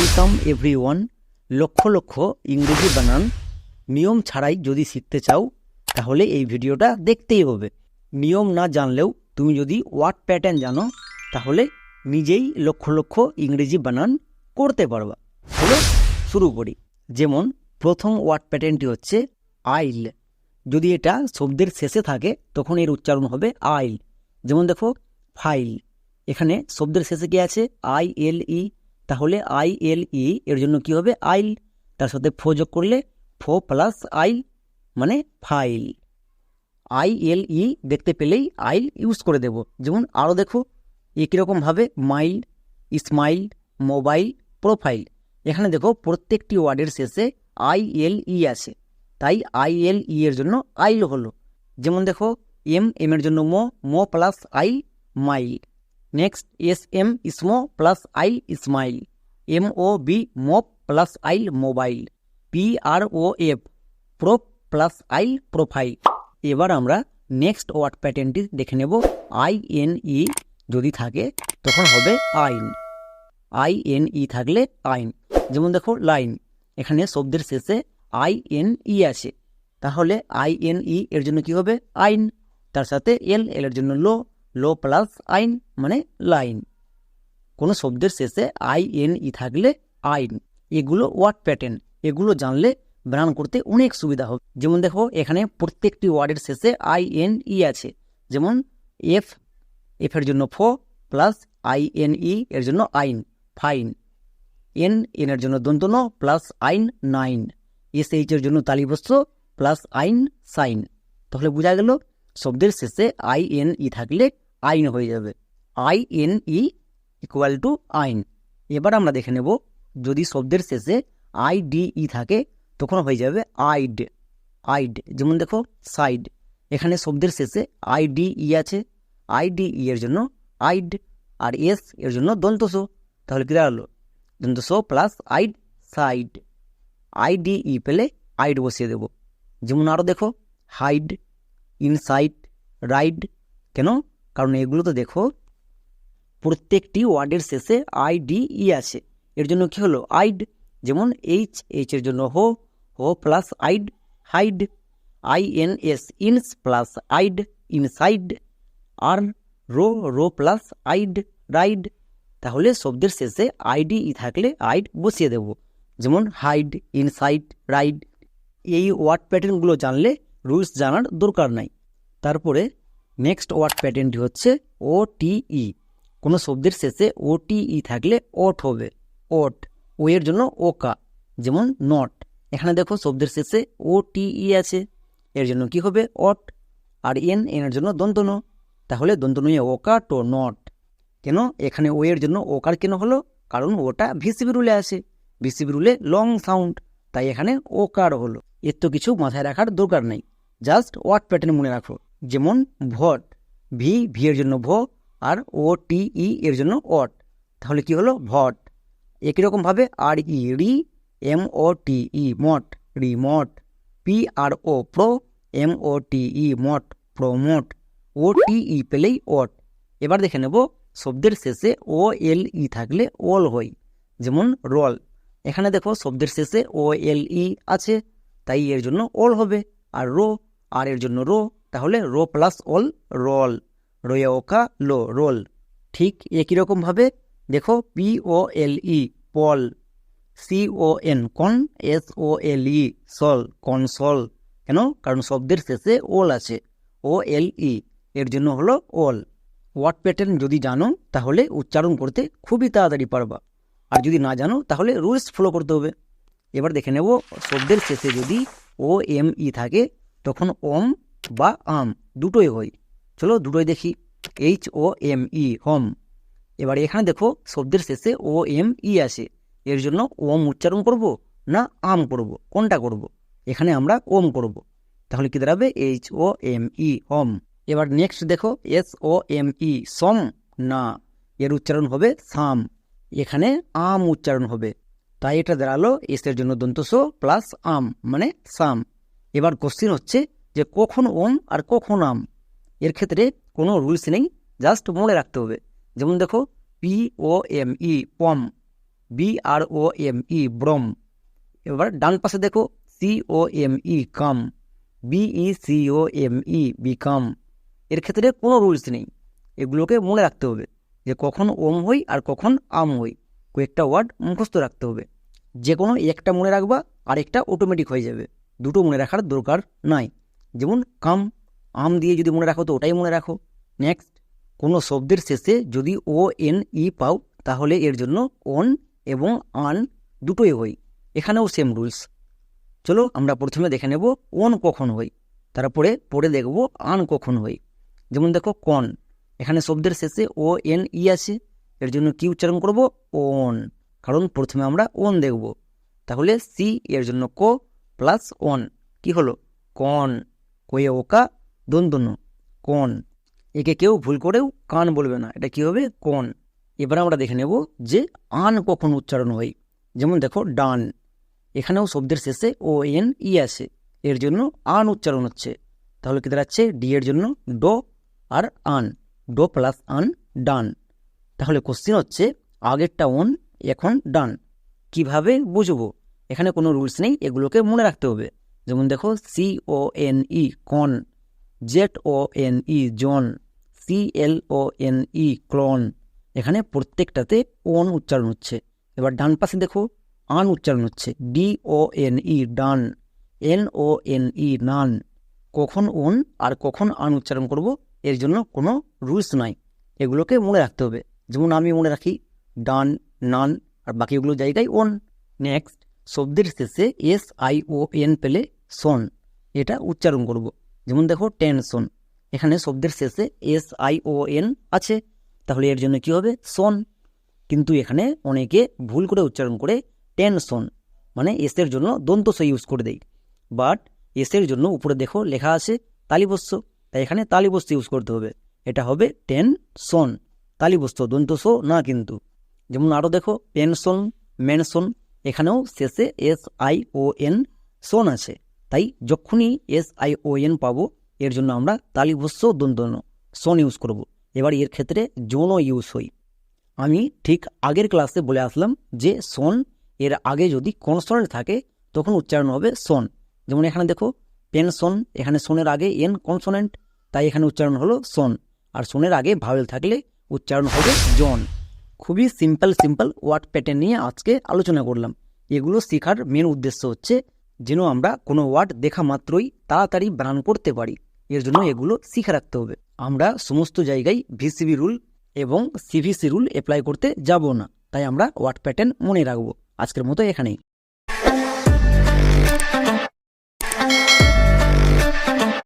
Welcome everyone lakh lakh ইংরেজি বানান। নিয়ম ছাড়াই যদি শিখতে চাও, তাহলে এই ভিডিওটা দেখতেই হবে। নিয়ম না জানলেও তুমি যদি ওয়ার্ড প্যাটার্ন জানো, তাহলে নিজেই লক্ষ লক্ষ ইংরেজি বানান করতে পারবা। হলো শুরু করি। যেমন, প্রথম ওয়ার্ড প্যাটার্নটি হচ্ছে আইল। যদি এটা শব্দের শেষে থাকে, তখন এর উচ্চারণ হবে আইল। যেমন দেখো, ফাইল। এখানে শব্দের শেষে কি আছে? আই এল ই তাহলে আই এল ই এর জন্য কি হবে? আইল তার সাথে ফো যোগ করলে ফো প্লাস আইল মানে ফাইল আই এল ই দেখতে পেলেই আইল ইউজ করে দেব। যেমন আরও দেখো, একই রকমভাবে মাইল স্মাইল মোবাইল প্রোফাইল এখানে দেখো প্রত্যেকটি ওয়ার্ডের শেষে আই এল ই আছে। তাই আই এল ই এর জন্য আইল হলো। যেমন দেখো এম এম এর জন্য mo mo plus I mile next S M smo plus I smile M O B mob plus ile mobile P R O F pro plus ile profile এবার আমরা নেক্সট ওয়ার্ড প্যাটার্নটি দেখে নেব। I N ই যদি থাকে, তখন হবে আইন। আই এন ই থাকলে আইন। যেমন দেখো লাইন এখানে শব্দের শেষে আই এন ই আছে তাহলে আই এন ই এর জন্য কি হবে? আইন। তার সাথে এল এল এর জন্য লো। লো প্লাস আইন মানে লাইন। কোনো শব্দের শেষে আই, এন, ই থাকলে আইন। এগুলো ওয়ার্ড প্যাটার্ন। এগুলো জানলে বানান করতে অনেক সুবিধা হবে। যেমন দেখো, এখানে প্রত্যেকটি ওয়ার্ডের শেষে আই, এন, ই আছে। যেমন এফ এফ এর জন্য ফো প্লাস আই, এন, ই এর জন্য আইন, ফাইন। এন এন এর জন্য দন্তন plus ine, nine. S, H এর জন্য তালিবস্ত্র প্লাস আইন, সাইন। তাহলে বোঝা গেল, শব্দের শেষে আই, এন, ই থাকলে আইন হয়ে যাবে। I N E equal to ine. এবার আমরা দেখে নেব, যদি শব্দের শেষে আই ডি ই থাকে, তখন হয়ে যাবে আইড। আইড, যেমন দেখো, সাইড। এখানে শব্দের শেষে আই ডি ই আছে। আই ডি ই এর জন্য আইড, আর এস এর জন্য দন্তস তাহলে কী দাঁড়াল? দন্তস plus ide, side. I D E পেলে আইড বসিয়ে দেব। যেমন আরও দেখো, হাইড ইনসাইড রাইড। কেন? কারণ এগুলো তো দেখো, প্রত্যেকটি ওয়ার্ডের শেষে আই ডি ই আছে। এর জন্য কি হলো? আইড যেমন এইচ এইচ এর জন্য ho ho plus ide hide I N S ins plus ide inside R ro ro plus ide ride তাহলে শব্দের শেষে আইডি ই থাকলে আইড বসিয়ে দেব। যেমন হাইড ইনসাইড রাইড এই ওয়ার্ড প্যাটার্নগুলো জানলে রুলস জানার দরকার নাই। তারপরে নেক্সট ওয়ার্ড প্যাটার্নটি হচ্ছে ও টি ই কোনো শব্দের শেষে ও টি ই থাকলে ওট হবে। ওট ও এর জন্য ওকা যেমন নট এখানে দেখো শব্দের শেষে ও টি ই আছে। এর জন্য কি হবে? অট আর এন এনের জন্য দন্তন। তাহলে দন্তনুয়ে ওকা টো নট কেন? এখানে ও এর জন্য ওকার কেন হলো? কারণ ওটা ভিসিবি রুলে আছে। ভিসিবি রুলে লং সাউন্ড তাই এখানে ওকার হলো। এর তো কিছু মাথায় রাখার দরকার নেই। জাস্ট ওয়ার্ড প্যাটার্ন মনে রাখো। যেমন ভট, ভি ভি এর জন্য ভো আর ও, টি, ই এর জন্য অট। তাহলে কি হলো? ভট। একই রকমভাবে R, E, re, M, O, T, E, mote remote P, R, O, pro, M, O, T, E, mote promote O, T, E পেলেই অট। এবার দেখে নেব শব্দের শেষে ও, এল, ই থাকলে ওল হয়, যেমন রল। এখানে দেখো শব্দের শেষে ও, এল, ই আছে, তাই এর জন্য ওল হবে। আর রো, আর এর জন্য রো তাহলে রো প্লাস ওল, রল। রয়ে ওকা, লো, রোল। ঠিক একই রকমভাবে দেখো, P O L E, pole. C O N, con, S O L E, sole, console. কেন? কারণ শব্দের শেষে ওল আছে। ও এল ই, এর জন্য হলো ওল। ওয়ার্ড প্যাটার্ন যদি জানো, তাহলে উচ্চারণ করতে খুবই তাড়াতাড়ি পারবা। আর যদি না জানো, তাহলে রুলস ফলো করতে হবে। এবার দেখে নেব, শব্দের শেষে যদি ও এম ই থাকে, তখন ওম বা আম, দুটোই হয়। চলো দুটোই দেখি। H O M E home এবার এখানে দেখো, শব্দের শেষে ও এম ই আছে এর জন্য ওম উচ্চারণ করব না আম করব? কোনটা করব? এখানে আমরা ওম করব। তাহলে কি দাঁড়াবে? H O M E home এবার নেক্সট দেখো S O M E some না। এর উচ্চারণ হবে সাম। এখানে আম উচ্চারণ হবে। তাই এটা দাঁড়াল এসের জন্য দন্তস প্লাস আম মানে সাম। এবার কোশ্চিন হচ্ছে যে কখন ওম আর কখন আম। এর ক্ষেত্রে কোনো রুলস নেই, জাস্ট মনে রাখতে হবে। যেমন দেখো, P O M E, pome. B R O M E, brome. এবার ডান পাশে দেখো, C O M E, come. Be C O M E, become. এর ক্ষেত্রে কোনো রুলস নেই। এগুলোকে মনে রাখতে হবে যে কখন ওম হই আর কখন আম হই। কয়েকটা ওয়ার্ড মুখস্থ রাখতে হবে। যে কোনো একটা মনে রাখবা, আরেকটা অটোমেটিক হয়ে যাবে। দুটো মনে রাখার দরকার নাই। যেমন কাম, আম দিয়ে যদি মনে রাখো তো ওটাই মনে রাখো। নেক্সট কোনো শব্দের শেষে যদি ও এন ই পাও, তাহলে এর জন্য অন এবং আন দুটোই হই এখানেও সেম রুলস চলো আমরা প্রথমে দেখে নেব অন কখন হই তারপরে পরে দেখব আন কখন হই যেমন দেখো কন এখানে শব্দের শেষে ও এন ই আছে। এর জন্য কি উচ্চারণ করব? ওন কারণ প্রথমে আমরা ওন দেখব। তাহলে সি এর জন্য কো প্লাস অন কি হলো? কন কয়ে ওকা দন্তন কন। একে কেউ ভুল করেও কান বলবে না। এটা কি হবে? কন। এবার আমরা দেখে নেব যে আন কখন উচ্চারণ হয়। যেমন দেখো, ডান। এখানেও শব্দের শেষে ও এন ই আছে এর জন্য আন উচ্চারণ হচ্ছে। তাহলে কি দাঁড়াচ্ছে? ডি এর জন্য do R un. Do plus un, done. তাহলে কোশ্চিন হচ্ছে, আগেরটা অন এখন ডান। কীভাবে বুঝব? এখানে কোনো রুলস নেই, এগুলোকে মনে রাখতে হবে। যেমন দেখো C O N E cone Z O N E zone C L O N E clone এখানে প্রত্যেকটাতে ওন উচ্চারণ হচ্ছে। এবার ডান পাশে দেখো আন উচ্চারণ হচ্ছে। D O N E done N O N E none কখন ওন আর কখন আন উচ্চারণ করব, এর জন্য কোনো রুলস নাই। এগুলোকে মনে রাখতে হবে। যেমন আমি মনে রাখি ডান নান আর বাকিগুলো জায়গায় ওন নেক্সট শব্দের শেষে এস, আই, ও, এন পেলে সন। এটা উচ্চারণ করব। যেমন দেখো টেনশন এখানে শব্দের শেষে এস, আই, ও, এন আছে। তাহলে এর জন্য কি হবে? সন। কিন্তু এখানে অনেকে ভুল করে উচ্চারণ করে টেনশন মানে এসের জন্য দন্তস ইউজ করে দেয়। বাট এসের জন্য উপরে দেখো লেখা আছে তালিবস্য। তাই এখানে তালিবস্য ইউজ করতে হবে। এটা হবে টেন সন। তালিবস্য দন্তস না কিন্তু। যেমন আরও দেখো পেনশন মেনশন এখানেও শেষে এস আই ও এন সন আছে। তাই যখনই এস আই ও এন পাবো, এর জন্য আমরা তালিভস্য দন্তন সন ইউজ করব। এবার এর ক্ষেত্রে জোনও ইউজ হই। আমি ঠিক আগের ক্লাসে বলে আসলাম যে সন এর আগে যদি কনসোনেন্ট থাকে, তখন উচ্চারণ হবে সন। যেমন এখানে দেখো পেনশন এখানে সোনের আগে এন কনসোনেন্ট, তাই এখানে উচ্চারণ হলো সন। আর সোনের আগে ভাওয়েল থাকলে উচ্চারণ হবে জন খুবই সিম্পল সিম্পল ওয়ার্ড প্যাটার্ন নিয়ে আজকে আলোচনা করলাম। এগুলো শেখার মেন উদ্দেশ্য হচ্ছে যেন আমরা কোনো ওয়ার্ড দেখা মাত্রই তাড়াতাড়ি বানান করতে পারি। এর জন্য এগুলো শিখে রাখতে হবে। আমরা সমস্ত জায়গায় ভিসিবি রুল এবং সিভিসি রুল অ্যাপ্লাই করতে যাব না। তাই আমরা ওয়ার্ড প্যাটার্ন মনে রাখব। আজকের মতো এখানেই।